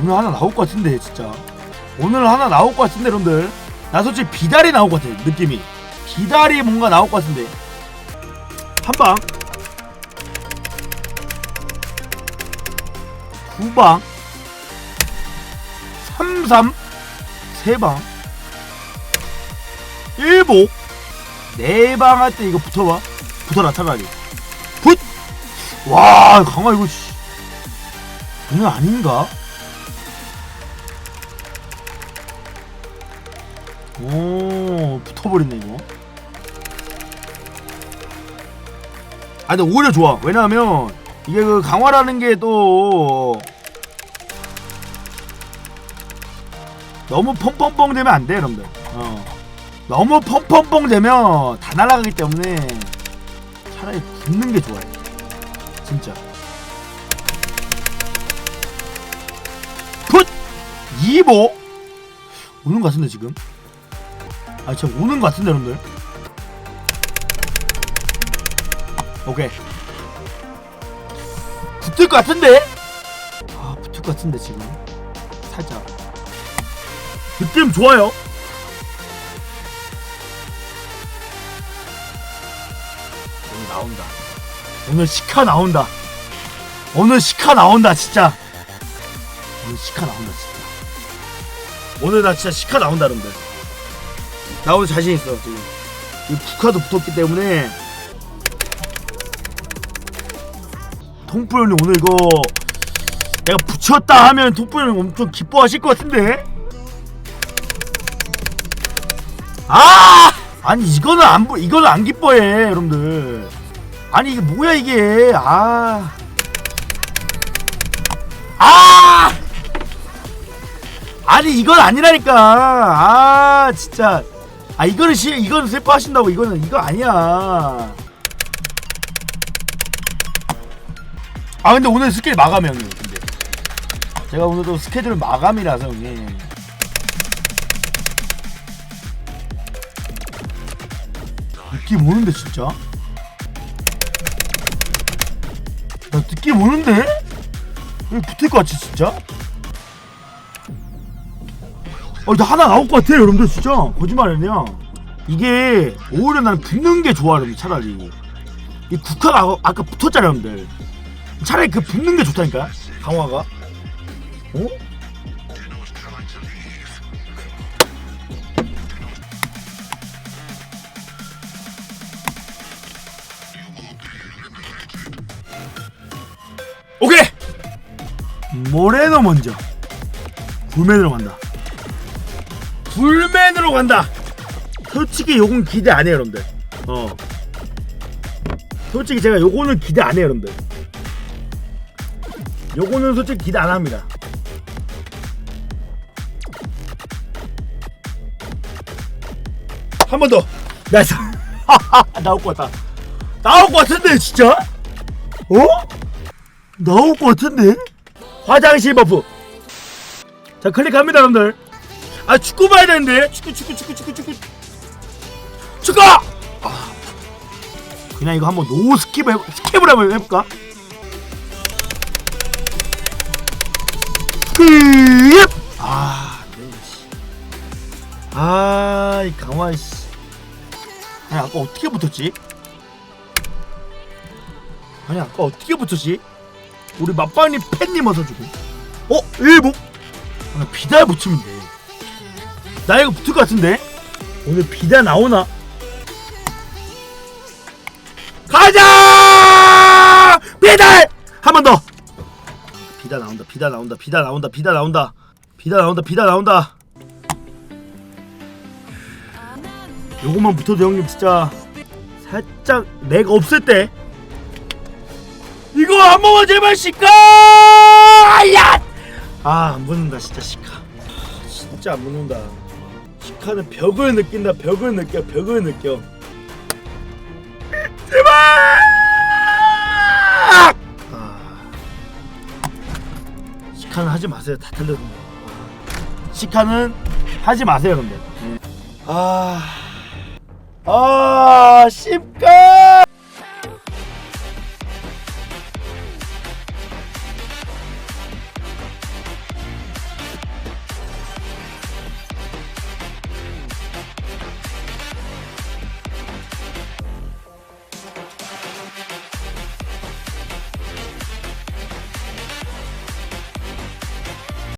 오늘 하나 나올 것 같은데 진짜. 오늘 하나 나올 것 같은데 여러분들. 나 솔직히 비달이 나올 것 같아 느낌이. 비달이 뭔가 나올 것 같은데. 한방. 두방. 삼삼. 세방. 일복 네방 할 때 이거 붙어봐. 붙어라 차라리 붓와 강화 이거 씨. 오늘 아닌가? 오 붙어버렸네 이거. 아 근데 오히려 좋아. 왜냐하면 이게 그 강화라는 게 또 너무 펑펑펑 되면 안 돼 여러분들. 어. 너무 펑펑펑 되면 다 날아가기 때문에 차라리 붙는 게 좋아요. 진짜. 풋! 2보 오는 것 같은데 지금 아 진짜 오는 것 같은데 여러분들? 오케이. 붙을 것 같은데? 아 붙을 것 같은데 지금. 살짝. 느낌 좋아요. 오늘 나온다. 오늘 시카 나온다. 오늘 시카 나온다 진짜. 오늘 시카 나온다 진짜. 오늘 나 진짜 시카 나온다 여러분들 나 오늘 자신 있어 지금. 이 국화도 붙었기 때문에. 통풀 형님 오늘 이거 내가 붙였다 하면 통풀 형님 엄청 기뻐하실 것 같은데? 아! 아니 이거는 안 보- 이거는 안 기뻐해 여러분들. 아니 이게 뭐야 이게? 아. 아! 아니 이건 아니라니까. 아 진짜. 아 이거는 시 이거는 슬퍼하신다고 이거는 이거 아니야. 아 근데 오늘 스케줄 마감이 형님. 근데 제가 오늘도 스케줄 마감이라서 형님. 느낌 오는데 진짜. 나 느낌 오는데? 왜 붙을 것 같지 진짜? 어, 나 하나 나올 것 같아 여러분들 진짜. 거짓말 아니야 이게 오히려 나는 붙는 게 좋아 여러분 차라리. 이 국화가 아까, 아까 붙었잖아 여러분들. 차라리 그 붙는 게 좋다니까 강화가. 어? 오케이! 모레노 먼저. 불맨으로 간다 불맨으로 간다. 솔직히 요건 기대 안 해요 여러분들. 어. 솔직히 제가 요거는 기대 안 해요 여러분들. 요거는 솔직히 기대 안 합니다. 한 번 더. 나이스. 나올 것 같다 나올 것 같은데 진짜? 어? 나올 것 같은데? 화장실 버프. 자 클릭합니다 여러분들. 아 축구 봐야 되는데 축구 축구 축구 축구 축구 축구. 아, 그냥 이거 한번 노 스킵 해 스킵을 한번 해볼까? 스킵. 아, 네, 씨. 아, 이 강화 씨. 아니 아까 어떻게 붙었지? 아니 아까 어떻게 붙었지? 우리 맛방님 팬님 어서 주고 어? 일복? 아, 비달 붙이면 돼 나 이거 붙을 것 같은데? 오늘 비달 나오나? 가자! 비달! 한 번 더! 비달 나온다 비달 나온다 비달 나온다 비달 나온다 비달 나온다 비달 나온다 요것만 붙어도 형님 진짜 살짝 내가 없을 때 이거 한 번만 제발 시카! 야! 아, 안 붙는다 진짜 시카. 아, 진짜 안 붙는다. 시카는 벽을 느낀다. 벽을 느껴. 벽을 느껴. 제발! 아, 시카는 하지 마세요. 다 틀렸습니다. 시카는 하지 마세요, 근데. 아, 아, 십가!